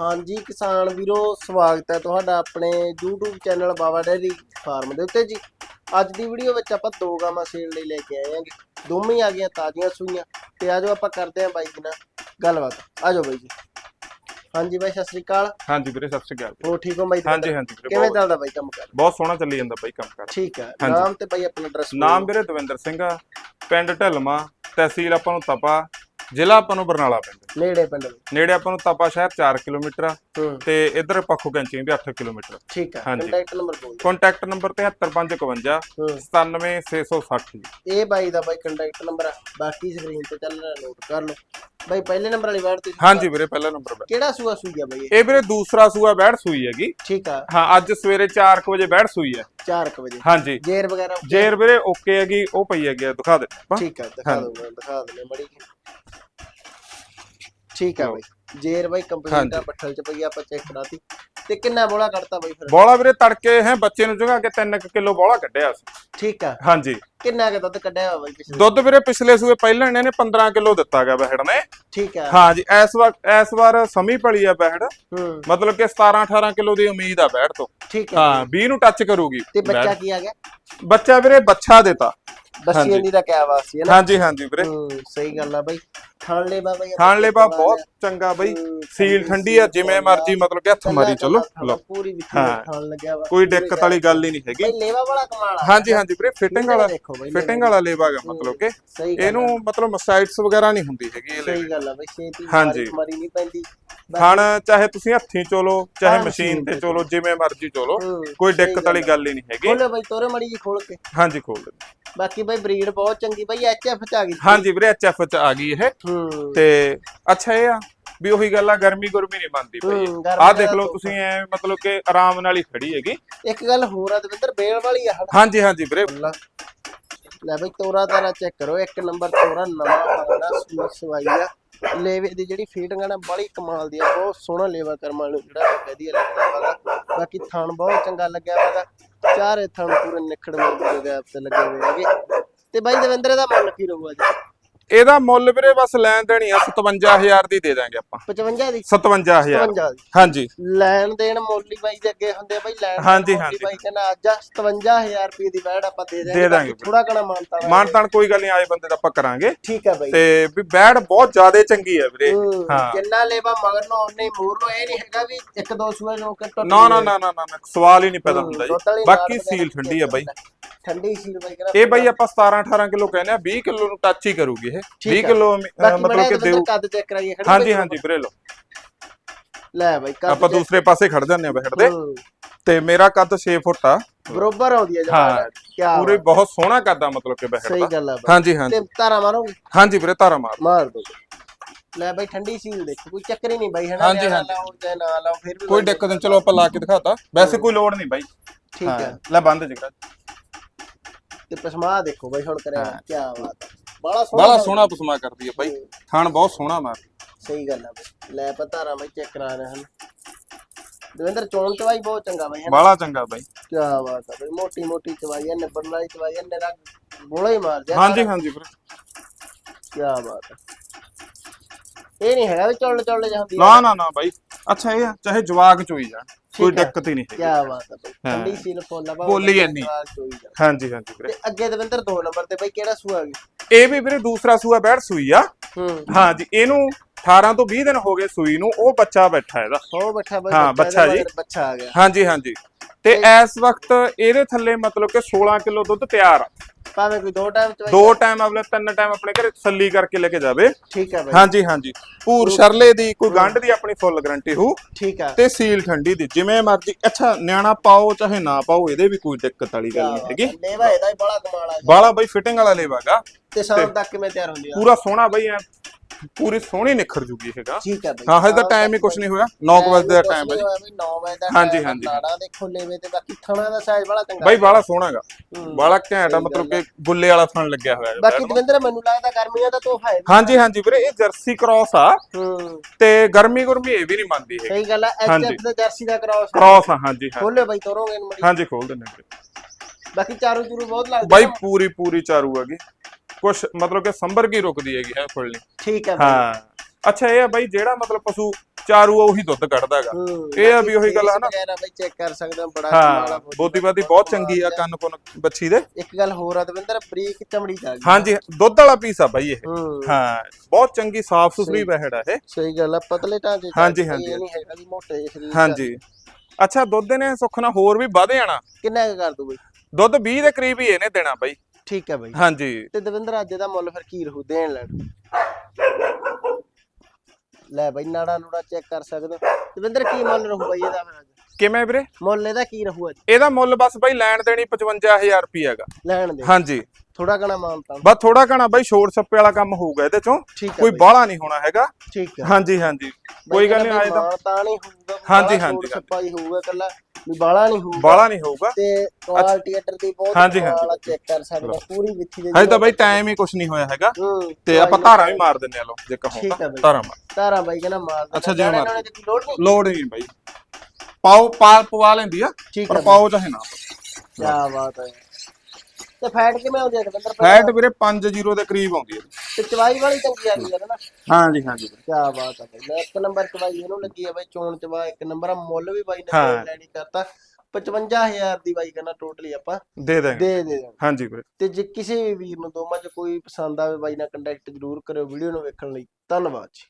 ਹਾਂਜੀ, ਕਿਸਾਨ ਵੀਰੋ, ਸਵਾਗਤ ਹੈ ਤੁਹਾਡਾ ਆਪਣੇ YouTube channel Baba dairy farm ਦੇ ਉੱਤੇ ਜੀ। ਅੱਜ ਦੀ ਵੀਡੀਓ ਵਿੱਚ ਆਪਾਂ ਦੋ ਗਾਵਾਂ ਸੇਲ ਲਈ ਲੈ ਕੇ ਆਏ ਆਂਗੇ ਦੋਵੇਂ ਆ ਗਈਆਂ ਤਾਜ਼ੀਆਂ ਸੂਈਆਂ। ਤੇ ਆਜੋ ਆਪਾਂ ਕਰਦੇ ਹਾਂ ਬਾਈ ਜੀ ਨਾਲ ਗੱਲਬਾਤ। ਆਜੋ ਬਾਈ ਜੀ। ਹਾਂਜੀ ਬਾਈ ਸਤਿ ਸ੍ਰੀ ਅਕਾਲ। ਹਾਂਜੀ ਵੀਰੇ ਸਤਿ ਸ਼੍ਰੀ ਅਕਾਲ ਹੋ ਠੀਕ ਹੋ ਬਾਈ ਹਾਂਜੀ ਹਾਂਜੀ ਵੀਰੇ ਕਿਵੇਂ ਚੱਲਦਾ ਬਾਈ ਕੰਮ ਕਰ? ਬਹੁਤ ਸੋਹਣਾ ਚੱਲੀ ਜਾਂਦਾ ਬਾਈ ਕੰਮ ਕਰ। ਠੀਕ ਹੈ ਹਾਂਜੀ। ਨਾਮ ਤੇ ਬਾਈ ਆਪਣਾ ਐਡਰੈਸ ਨਾਮ ਵੀਰੇ ਦਵਿੰਦਰ ਸਿੰਘ ਆ। ਪਿੰਡ ਢਲਮਾ ਤਹਿਸੀਲ ਆਪਾਂ ਨੂੰ ਤਪਾ ਜ਼ਿਲ੍ਹਾ ਆਪਾਂ ਨੂੰ ਬਰਨਾਲਾ ਪਿੰਡ। ਨੇੜੇ ਪਿੰਡ ਨੇੜੇ ਆਪਾਂ ਨੂੰ ਤਪਾ ਸ਼ਹਿਰ 4 ਕਿਲੋਮੀਟਰ ਆ ਤੇ ਇਧਰ ਪੱਖੋ ਕੈਂਚੀ ਵੀ 8 ਕਿਲੋਮੀਟਰ। ਠੀਕ ਹੈ ਹਾਂਜੀ। ਕੰਟੈਕਟ ਨੰਬਰ ਬੋਲ। ਕੰਟੈਕਟ ਨੰਬਰ 73552 ਹੂੰ। 97660 ਜੀ ਇਹ ਬਾਈ ਦਾ ਬਾਈ ਕੰਟੈਕਟ ਨੰਬਰ ਆ। ਬਾਕੀ ਸਕਰੀਨ ਤੇ ਚੱਲ ਰਿਹਾ ਨੋਟ ਕਰ ਲਓ। ਬਾਈ ਪਹਿਲੇ ਨੰਬਰ ਵਾਲੀ ਵਾਰ ਤੇ ਹਾਂਜੀ ਵੀਰੇ ਪਹਿਲਾ ਨੰਬਰ ਕਿਹੜਾ ਸੂਆ ਸੂਈ ਆ ਬਾਈ ਇਹ? ਵੀਰੇ ਦੂਸਰਾ ਸੂਆ ਬੈੜ ਸੂਈ ਹੈਗੀ। ਠੀਕ ਆ। ਹਾਂ ਅੱਜ ਸਵੇਰੇ 4 ਵਜੇ ਬੈੜ ਸੂਈ ਹੈ। 4 ਵਜੇ। ਹਾਂਜੀ। ਜੇਰ ਵਗੈਰਾ ਜੇਰ ਵੀਰੇ ਓਕੇ ਹੈਗੀ ਉਹ ਪਈ ਹੈਗੀ ਦਿਖਾ ਦੇ। ਠੀਕ ਆ ਦਿਖਾ। ਦੋ ਦਿਖਾ ਦਿੰਦੇ ਮੜੀ ਠੀਕ ਆ ਬਾਈ। ਜੇਰ ਬਾਈ ਕੰਪਲੀਟ ਆ। ਬੱਠਲ ਚ ਪਈ ਆਪਾਂ ਚੈੱਕ ਕਰਾਤੀ। ਤੇ ਕਿੰਨਾ ਬੋਲਾ ਕੱਢਤਾ ਬਾਈ ਫਿਰ? ਬੋਲਾ ਵੀਰੇ ਤੜਕੇ ਹੈ ਬੱਚੇ ਨੂੰ ਜਗਾ ਕੇ 3 ਕਿਲੋ ਬੋਲਾ ਕੱਢਿਆ ਸੀ ਠੀਕ ਆ। ਹਾਂਜੀ। ਕਿੰਨਾ ਕੁ ਦੁੱਧ ਕੱਢਿਆ ਹੋਇਆ ਬਾਈ ਪਿਛਲੇ? ਦੁੱਧ ਵੀਰੇ ਪਿਛਲੇ ਸੂਏ ਪਹਿਲਾਂ ਇਹਨਾਂ ਨੇ 15 ਕਿਲੋ ਦਿੱਤਾ ਗਿਆ ਬਹਿੜ ਨੇ। ਠੀਕ ਆ। ਹਾਂਜੀ ਇਸ ਵਾਰ ਇਸ ਵਾਰ ਸਮੀ ਪਲੀ ਆ ਬਹਿੜ। ਮਤਲਬ ਕਿ 17 18 ਕਿਲੋ ਦੀ ਉਮੀਦ ਆ ਬਹਿੜ ਤੋਂ। ਠੀਕ ਆ। ਹਾਂ 20 ਨੂੰ ਟੱਚ ਕਰੂਗੀ। ਤੇ ਬੱਚਾ। ਕੀ ਆ ਗਿਆ? ਬੱਚਾ ਵੀਰੇ ਬੱਚਾ ਦਿੱਤਾ। ਜਾਂਦੀ ਦਾ ਕਿਆ ਵਾਸੀ ਹੈ ਨਾ? ਹਾਂਜੀ ਹਾਂਜੀ ਵੀਰੇ। ਹੂੰ ਸਹੀ ਗੱਲ ਆ ਬਾਈ। ਥਾਣ ਲੈ ਬਾਬਾ ਜੀ ਖਾਣ ਲੇਬਾ ਬਹੁਤ ਚੰਗਾ ਬਈ। ਸੀਲ ਠੰਡੀ ਆ ਜਿਵੇਂ ਮਰਜ਼ੀ ਮਤਲਬ ਕਿ ਹੱਥ ਮਾਰੀ ਚਲੋ ਲਓ। ਪੂਰੀ ਵਿੱਚ ਹਾਂ। ਲੱਗਿਆ ਵਾ। ਕੋਈ ਦਿੱਕਤ ਵਾਲੀ ਗੱਲ ਹੀ ਨਹੀਂ ਹੈਗੀ। ਬਾਈ ਲੇਵਾ ਵਾਲਾ ਕਮਾਲ ਆ। ਹਾਂਜੀ ਹਾਂਜੀ ਵੀਰੇ ਫਿਟਿੰਗ ਵਾਲਾ ਦੇਖੋ ਬਾਈ ਫਿਟਿੰਗ ਵਾਲਾ ਲੇਵਾ ਗਾ ਮਤਲਬ ਕਿ। ਸਹੀ ਗੱਲ ਇਹਨੂੰ ਮਤਲਬ ਮਸਾਈਟਸ ਵਗੈਰਾ ਨਹੀਂ ਹੁੰਦੀ ਹੈਗੀ ਇਹ ਸਹੀ ਲੇਵੇ। ਗੱਲ ਆ ਬਈ ਛੇਤੀ ਹਾਂਜੀ। ਮਾਰੀ ਨਹੀਂ ਪੈਂਦੀ। ਖਾਣ ਚਾਹੇ ਤੁਸੀਂ ਹੱਥੀਂ ਚੋਲੋ ਚਾਹੇ ਮਸ਼ੀਨ ਤੇ ਚੋਲੋ ਜਿਵੇਂ ਮਰਜ਼ੀ ਚੋਲੋ ਕੋਈ ਦਿੱਕਤ ਵਾਲੀ ਗੱਲ ਹੀ ਨਹੀਂ ਹੈਗੀ। ਖੋਲੋ ਬਾਈ ਤੋਰੇ ਮੜੀ ਜੀ ਖੋਲ ਕੇ। ਹਾਂਜੀ ਖੋਲ ਬਾਕੀ ਬਾਈ ਬਰੀਡ ਬਹੁਤ ਚੰਗੀ ਬਾਈ ਐਚਐਫ ਚ ਆ ਗਈ। ਹਾਂਜੀ ਵੀਰੇ ਐਚਐਫ ਚ ਆ ਗਈ ਇਹ। ਤੇ ਅੱਛਾ ਇਹ ਆ ਵੀ ਉਹੀ ਗੱਲ ਆ ਗਰਮੀ ਗੁਰਮੀ ਨਹੀਂ ਮੰਨਦੀ ਪਈ ਆਹ ਦੇਖ ਲਓ। ਤੁਸੀਂ ਐ ਮਤਲਬ ਕਿ ਆਰਾਮ ਨਾਲ ਹੀ ਖੜੀ ਹੈਗੀ। ਇੱਕ ਗੱਲ ਹੋਰ ਆ ਦਵਿੰਦਰ ਬੇਲ ਵਾਲੀ ਆ ਹਾਂਜੀ ਹਾਂਜੀ ਵੀਰੇ। ਲੈ ਬਈ, ਤੋਰਾ ਤਾਰਾ ਚੈੱਕ ਕਰੋ। ਇੱਕ ਨੰਬਰ ਤੋਰਾ ਨਵਾਂ ਆਉਂਦਾ ਸੂਈ ਸਵਾਈ ਆ। ਲੇਵੇ ਦੀ ਜਿਹੜੀ ਫੀਟਿੰਗ ਆ ਨਾ, ਬੜੀ ਕਮਾਲ ਦੀ ਆ। ਬਹੁਤ ਸੋਹਣਾ ਲੇਵਾ ਕਰਮਾਂ ਨੂੰ ਜਿਹੜਾ ਵਧੀਆ ਲੱਗਦਾ ਵਾਗਾ ਬਾਕੀ ਥਣ ਬਹੁਤ ਚੰਗਾ ਲੱਗਿਆ ਵਾਗਾ ਚਾਰੇ ਥਣ ਪੂਰੇ ਨਿਖੜ ਮਿਲ ਗੈਪ ਤੇ ਲੱਗੇ ਹੋਏ ਹੈਗੇ। ਤੇ ਬਾਈ ਦਵਿੰਦਰ ਦਾ ਮੁੱਲ ਕੀ ਰਹੂਗਾ ਜੀ ਇਹਦਾ ਮੁੱਲ ਵੀਰੇ ਬਸ ਲੈਣ ਦੇਣੀ ਆ 57000 ਦੀ ਦੇ ਦਾਂਗੇ ਆਪਾਂ। 55 ਦੀ? 57000 57 ਦੀ। ਹਾਂਜੀ। ਲੈਣ ਦੇਣ ਮੋਲੀ ਬਾਈ ਦੇ ਅੱਗੇ ਹੁੰਦੇ ਆ ਬਾਈ ਲੈਣ ਦੇਣ ਹਾਂਜੀ, ਮੋਲੀ ਹਾਂਜੀ। ਬਾਈ ਕਹਿੰਦਾ ਅੱਜ ਆ 57000 ਰੁਪਏ ਦੀ ਬੈੜ ਆਪਾਂ ਦੇ ਦੇ ਦੇਾਂਗੇ। ਥੋੜਾ ਕਣਾ ਮਾਨਤਾ ਵਾ। ਮਾਨਤਾਨ ਕੋਈ ਗੱਲ ਨਹੀਂ ਆਏ ਬੰਦੇ ਦਾ ਆਪਾਂ ਕਰਾਂਗੇ। ਠੀਕ ਹੈ ਬਾਈ। ਤੇ ਵੀ ਬੈੜ ਬਹੁਤ ਜ਼ਿਆਦਾ ਚੰਗੀ ਹੈ ਵੀਰੇ। ਹੂੰ, ਹਾਂ। ਜਿੰਨਾ ਲੇਵਾ ਮਗਰ ਨੂੰ ਉਹਨੇ ਮੂਰ ਨੂੰ ਇਹ ਨਹੀਂ ਹੈਗਾ ਵੀ ਇੱਕ ਦੋ ਸੂਏ ਨੂੰ ਕਿ ਟੁੱਟ ਨਾ ਨਾ ਨਾ ਨਾ ਨਾ ਨਾ, ਸਵਾਲ ਹੀ ਨਹੀਂ ਪੈਦਾ ਹੁੰਦਾ ਜੀ। ਬਾਕੀ ਸੀਲ ਠੰਡੀ ਆ ਬਾਈ। ਠੰਡੀ ਕਹਿੰਦਾ ਇਹ ਬਾਈ ਆਪਾਂ 17 18 ਕਿਲੋ ਕਹਿੰਦੇ ਆ 20 ਕਿਲੋ ਨੂੰ ਟੱਚ ਹੀ ਕਰੂਗੀ ਇਹ। ਠੀਕ 20 ਆ। ਕਿਲੋ ਮਤਲਬ ਕਿ ਦਿਓ ਕੱਦ ਚੈੱਕ ਕਰਾਈਏ ਖੜੀ ਹਾਂਜੀ ਹਾਂਜੀ ਵੀਰੇ ਲੋ ਲੈ ਬਾਈ ਕੱਦ ਆਪਾਂ ਦੂਸਰੇ ਪਾਸੇ ਖੜ ਜਾਂਦੇ ਆ ਬੈਠ ਦੇ। ਹੂੰ, ਤੇ ਮੇਰਾ ਕੱਦ 6 ਫੁੱਟ ਆ। ਬਰੋਬਰ ਆਉਂਦੀ ਹੈ ਜਮਾਨ ਕੀ ਪੂਰੇ ਬਹੁਤ ਸੋਹਣਾ ਕੱਦ ਆ ਮਤਲਬ ਕਿ ਬੈਠ ਸਹੀ ਗੱਲ ਆ ਹਾਂਜੀ ਹਾਂਜੀ। ਤੇ ਤਾਰਾ ਮਾਰੋਗੇ? ਹਾਂਜੀ ਵੀਰੇ ਤਾਰਾ ਮਾਰ ਮਾਰ ਦੋ ਲੈ ਬਾਈ ਠੰਡੀ ਸੀਲ ਦੇਖੋ ਕੋਈ ਚੱਕਰ ਹੀ ਨਹੀਂ ਬਾਈ ਹਨਾ? ਹਾਂਜੀ, ਹਾਂਜੀ। ਨਾ ਲਾਓ ਫਿਰ ਵੀ ਕੋਈ ਦਿੱਕਤ ਨਹੀਂ ਚਲੋ ਆਪਾਂ ਲਾ ਕੇ ਦਿਖਾਤਾ। ਵੈਸੇ ਕੋਈ ਲੋੜ ਨਹੀਂ ਬਾਈ। ਠੀਕ ਹਾਂ, ਲੈ ਬੰਦ ਜਿਗਰਾ ਤੇ ਪਸਮਾ ਦੇਖੋ ਬਾਈ ਹੁਣ ਕਰਿਆ ਕੀ ਬਾਤ ਹੈ ਬੜਾ ਸੋਹਣਾ ਬੜਾ। ਸੋਹਣਾ ਪਸਮਾ ਕਰਦੀ ਹੈ ਬਾਈ। ਥਣ ਬਹੁਤ ਸੋਹਣਾ ਮਾਰ ਸਹੀ ਗੱਲ ਆ ਬਾਈ। ਲੈ ਪਤਾਰਾ ਬਾਈ ਚੈੱਕ ਕਰਾ ਰਹੇ ਹਨ। ਦਵਿੰਦਰ ਚੋਣ ਚਵਾਈ ਬਹੁਤ ਚੰਗਾ ਬਾਈ ਹੈ ਬਾਲਾ ਚੰਗਾ ਬਾਈ। ਕੀ ਬਾਤ ਹੈ ਬਾਈ। ਮੋਟੀ ਮੋਟੀ ਚਵਾਈ ਹੈ ਵਾਲੀ ਚਵਾਈ ਹੈ ਨਿਰਾ ਹੀ ਮਾਰ ਜਾ ਹਾਂਜੀ ਹਾਂਜੀ ਵੀਰੇ। ਕੀ ਬਾਤ ਹੈ ਇਹ ਨਹੀਂ ਹੈਗਾ ਵੀ ਚੁੱਲ ਚੁੱਲ ਜਾਂਦੀ ਨਾ ਨਾ ਨਾ ਬਾਈ। ਅੱਛਾ ਇਹ ਆ ਚਾਹੇ ਜਵਾਕ ਚੋਈ ਜਾ ਕੋਈ ਹੈ। ਦਿੱਕਤ ਹੀ ਨਹੀਂ। ਕੀ ਹੈਗੀ ਬਾਤ ਹੈ ਬਾਈ। ਹਾਂ। ਠੰਡੀ ਸੀਲ ਫੁੱਲ ਆ ਬੋਲੀ ਇੰਨੀ। ਤੇ ਹਾਂਜੀ ਹਾਂਜੀ ਵੀਰੇ। ਅੱਗੇ ਦਵਿੰਦਰ ਦੋ ਨੰਬਰ ਤੇ ਬਾਈ ਕਿਹੜਾ ਸੂਆ ਗਿਆ ਇਹ ਵੀ ਵੀਰੇ ਦੂਸਰਾ ਸੂਆ ਬੈਠ ਸੂਈ ਆ। ਹੂੰ। ਹਾਂਜੀ ਇਹਨੂੰ 18 ਤੋਂ 20 ਦਿਨ ਹੋ ਗਏ ਸੂਈ ਨੂੰ ਉਹ ਬੱਚਾ ਬੈਠਾ ਇਹਦਾ। ਹੋ ਬੱਠਾ ਬਾਈ ਹਾਂ, ਬੱਚਾ ਬੱਚਾ ਇਹਦੇ ਜੀ। ਮਗਰ ਬੱਚਾ ਆ ਗਿਆ। ਹਾਂਜੀ ਹਾਂਜੀ। ਤੇ ਇਸ ਵਕਤ ਇਹਦੇ ਥੱਲੇ ਮਤਲਬ ਕਿ 16 ਕਿਲੋ ਦੁੱਧ ਤਿਆਰ ਆ। ਭਾਵੇਂ ਕੋਈ ਦੋ ਟਾਈਮ ਚਵਾਈ ਦੋ ਟਾਈਮ ਅਗਲੇ ਤਿੰਨ ਟਾਈਮ ਆਪਣੇ ਘਰੇ ਤਸੱਲੀ ਕਰਕੇ ਲੈ ਕੇ ਜਾਵੇ। ਠੀਕ ਹੈ ਬਾਈ। ਹਾਂਜੀ ਹਾਂਜੀ। ਪੂਰ ਸ਼ਰਲੇ ਦੀ ਕੋਈ ਗੰਢ ਦੀ ਆਪਣੀ ਫੁੱਲ ਗਾਰੰਟੀ ਹੋ ਠੀਕ ਹੈ ਤੇ ਸੀਲ ਠੰਡੀ ਦੀ ਜਿਵੇਂ ਮਰਜ਼ੀ। ਅੱਛਾ ਨਿਆਣਾ ਪਾਓ ਚਾਹੇ ਨਾ ਪਾਓ ਇਹਦੇ ਵੀ ਕੋਈ ਦਿੱਕਤ ਵਾਲੀ ਗੱਲ ਨਹੀਂ ਹੈਗੀ। ਲੇਵਾ ਇਹਦਾ ਹੀ ਬੜਾ ਕਮਾਲ ਆ ਬਾਲਾ ਬਈ ਫਿਟਿੰਗ ਵਾਲਾ ਲੇਵਾਗਾ ਤੇ ਸ਼ਾਮ ਤੱਕ ਕਿਵੇਂ ਤਿਆਰ ਹੁੰਦੀ ਆ? ਪੂਰਾ ਸੋਹਣਾ ਬਈ ਐ ਪੂਰੀ ਸੋਹਣੀ ਨਿਖਰ ਜੂਗੀ ਹੈਗਾ ਠੀਕ ਹੈ ਬਾਈ। ਹਾਂ ਹਜੇ ਤਾਂ ਟਾਈਮ ਹੀ ਕੁਝ ਨਹੀਂ ਹੋਇਆ। 9 ਵਜੇ ਦਾ ਟਾਈਮ ਹੈ 9 ਵਜੇ ਦਾ ਹਾਂਜੀ, ਹਾਂਜੀ। ਨਾੜਾਂ ਦੇਖੋ ਲੇਵੇ ਤੇ ਬਾਕੀ ਥਣਾ ਦਾ ਸਾਈਜ਼ ਬੜਾ ਚੰਗਾ ਬਾਈ ਬਾਲਾ ਸੋਹਣਾਗਾ ਹੂੰ। ਬਾਲਾ ਘੈਂਟ ਆ ਮਤਲਬ ਕਿ ਗੁੱਲੇ ਵਾਲਾ ਥਣ ਲੱਗਿਆ ਹੋਇਆ ਬਾਕੀ ਇਹਦਾ। ਦਵਿੰਦਰ ਮੈਨੂੰ ਲੱਗਦਾ ਗਰਮੀਆਂ ਦਾ ਤੋਹਫਾ ਹੈ। ਹਾਂਜੀ ਹਾਂਜੀ ਵੀਰੇ ਇਹ ਜਰਸੀ ਕ੍ਰਾਸ ਆ। ਹੂੰ। ਤੇ ਗਰਮੀ ਗੁਰਮੀ ਇਹ ਵੀ ਨਹੀਂ ਮੰਨਦੀ ਹੈ ਸਹੀ ਗੱਲ ਹੈ ਹਾਂਜੀ। ਐਚਐਫ ਦੇ ਜਰਸੀ ਦਾ ਕਰਾਓ ਕ੍ਰਾਸ ਆ ਹਾਂਜੀ ਹਾਂ ਖੋਲੇ ਬਾਈ ਤੋਰੋਗੇ ਇਹਨੂੰ ਮੜੀ। ਹਾਂਜੀ ਖੋਲ ਦਿੰਦੇ ਵੀਰੇ। ਬਾਕੀ ਚਾਰੂ ਚੂਰੂ ਬਹੁਤ ਲੱਗਦੇ ਬਾਈ। ਪੂਰੀ ਪੂਰੀ ਚਾਰੂ ਹੈਗੀ। ਕੁਛ ਮਤਲਬ ਕਿ ਸੰਭਰ ਕੀ ਰੁਕਦੀ ਹੈਗੀ ਹੈ ਫੁੱਲਣੀ ਠੀਕ ਹੈ ਬਾਈ। ਹਾਂ ਅੱਛਾ ਇਹ ਆ ਬਾਈ ਜਿਹੜਾ ਮਤਲਬ ਪਸ਼ੂ ਚਾਰੂ ਉਹੀ ਦੁੱਧ ਕੱਢਦਾ ਹੈਗਾ। ਹੂੰ ਇਹ ਆ ਵੀ ਉਹੀ ਗੱਲ ਆ ਨਾ। ਵਗੈਰਾ ਬਈ ਚੈੱਕ ਕਰ ਸਕਦੇ ਹੋ ਬੜਾ ਕਮਾਲ ਆ ਹਾਂ। ਬੋਡੀ ਬੋਦੀ ਬਾਦੀ ਬਹੁਤ ਚੰਗੀ ਆ ਕੰਨ ਕੁੰਨ ਬੱਚੀ ਦੇ। ਇੱਕ ਗੱਲ ਹੋਰ ਆ ਦਵਿੰਦਰ ਬਰੀਕ ਚਮੜੀ ਦਾ ਹਾਂਜੀ ਦੁੱਧ ਵਾਲਾ ਪੀਸ ਆ ਬਾਈ ਇਹ। ਹੂੰ। ਹਾਂ ਬਹੁਤ ਚੰਗੀ ਸਾਫ਼ ਸੁਥਰੀ ਬਹਿੜ ਆ ਇਹ। ਸਹੀ ਗੱਲ ਆ ਪਤਲੇ ਢਾਂਚੇ ਚ ਹਾਂਜੀ, ਇਹ ਹਾਂਜੀ, ਨਹੀਂ ਹੈਗਾ ਵੀ ਮੋਟੇ ਸਰੀਰ ਚ। ਹਾਂਜੀ ਅੱਛਾ ਦੁੱਧ ਨੇ ਸੁੱਖ ਨਾਲ ਹੋਰ ਵੀ ਵਧ ਜਾਣਾ। ਕਿੰਨਾ ਕੁ ਕਰ ਦੂ ਬਈ? ਦੁੱਧ 20 ਦੇ ਕਰੀਬ ਹੀ ਇਹਨੇ ਦੇਣਾ ਬਾਈ। ਠੀਕ ਹੈ ਬਈ। ਹਾਂਜੀ। ਤੇ ਦਵਿੰਦਰ ਅੱਜ ਦਾ ਮੁੱਲ ਫਿਰ ਕੀ ਰਹੂ ਦੇਣ ਲੈਣ? ਲੈ ਬਈ ਨਾੜਾ ਨੂੜਾ ਚੈੱਕ ਕਰ ਸਕਦੇ ਦਵਿੰਦਰ ਕੀ ਮੁੱਲ ਰਹੂ ਬਈ ਇਹਦਾ ਫਿਰ ਅੱਜ? ਕਿਵੇਂ ਵੀਰੇ? ਮੁੱਲ ਇਹਦਾ ਕੀ ਰਹੂ ਅੱਜ ਇਹਦਾ ਮੁੱਲ ਬਸ ਬਾਈ ਲੈਣ ਦੇਣੀ 55000 ਰੁਪਏ ਹੈਗਾ। ਲੈਣ ਦੇ। ਹਾਂਜੀ। ਥੋੜਾ ਘਣਾ ਮਾਨਤਾ ਬਸ ਥੋੜਾ ਘਣਾ ਬਾਈ ਛੋੜ ਛੱਪੇ ਵਾਲਾ ਕੰਮ ਹੋਊਗਾ ਇਹਦੇ ਚੋਂ। ਕੋਈ ਬਾਹਲਾ ਨਹੀਂ ਹੋਣਾ ਹੈਗਾ। ਠੀਕ ਹੈ ਹਾਂਜੀ ਹਾਂਜੀ। ਕੋਈ ਗੱਲ ਨਹੀਂ ਆਏ ਤਾਂ ਤਾਂ ਨਹੀਂ ਹੋਊਗਾ ਹਾਂਜੀ, ਹਾਂਜੀ, ਸੱਪਾ ਹੀ ਹੋਊਗਾ ਕੱਲਾ ਵੀ ਬਾਲਾ ਨਹੀਂ ਹੋਊਗਾ। ਬਾਹਲਾ ਨਹੀਂ ਹੋਊਗਾ। ਤੇ ਕੁਆਲਿਟੀ ਅਟਰ ਦੀ ਬਹੁਤ ਹਾਂਜੀ, ਹਾਂਜੀ। ਚੈੱਕ ਕਰ ਸਕਦੇ ਪੂਰੀ ਵਿੱਥੀ ਦੇ ਹਜੇ ਤਾਂ ਬਾਈ ਟਾਈਮ ਹੀ ਕੁਝ ਨਹੀਂ ਹੋਇਆ ਹੈਗਾ। ਤੇ ਆਪਾਂ ਧਾਰਾਂ ਵੀ ਮਾਰ ਦਿੰਨੇ ਆ ਲੋ ਜੇ ਕਹੋ ਤਾਂ। ਧਾਰਾਂ ਮਾਰ। ਤਾਰਾ ਬਾਈ ਕਹਿੰਦਾ ਮਾਰ ਅੱਛਾ, ਜਿਵੇਂ ਮਾਰ। ਲੋੜ ਨਹੀਂ ਬਾਈ। ਪਾਓ ਪਾ ਪਵਾ ਲੈਂਦੀ ਆ ਠੀਕ ਪਰ ਹੈ ਪਾਓ ਚਾਹੇ ਨਾ ਕੀ ਬਾਤ ਹੈ ਤੇ ਫੈਟ ਕਿਵੇਂ ਆਉਂਦੀ ਹੈ ਦਵਿੰਦਰ ਫੈਟ ਵੀਰੇ 5-0 ਦੇ ਕਰੀਬ ਆਉਂਦੀ ਹੈ ਤੇ ਚਵਾਈ ਵਾਲੀ ਚੰਗੀ ਆ ਗਈ ਹੈ ਨਾ? ਹਾਂਜੀ ਹਾਂਜੀ ਕੀ ਬਾਤ ਹੈ ਬਾਈ ਇੱਕ ਨੰਬਰ ਚਵਾਈ ਇਹਨੂੰ ਲੱਗੀ ਹੈ ਬਾਈ ਚੋਣ ਚਵਾ ਇੱਕ ਨੰਬਰ ਆ ਮੁੱਲ ਵੀ ਬਾਈ ਨੇ ਹਾਂ। ਲੈਣੀ ਕਰਤਾ। 55000 ਦੀ ਬਾਈ ਕਹਿੰਦਾ ਟੋਟਲੀ ਆਪਾਂ। ਦੇ ਦੇਂਗੇ ਦੇ ਦੇ। ਹਾਂਜੀ ਵੀਰੇ। ਤੇ ਜੇ ਕਿਸੇ ਵੀ ਵੀਰ ਨੂੰ ਦੋਵਾਂ ਚ ਕੋਈ ਪਸੰਦ ਆਵੇ ਬਾਈ ਨਾਲ ਕੰਟੈਕਟ ਜ਼ਰੂਰ ਕਰਿਓ ਵੀਡੀਓ ਨੂੰ ਵੇਖਣ ਲਈ। ਧੰਨਵਾਦ ਜੀ।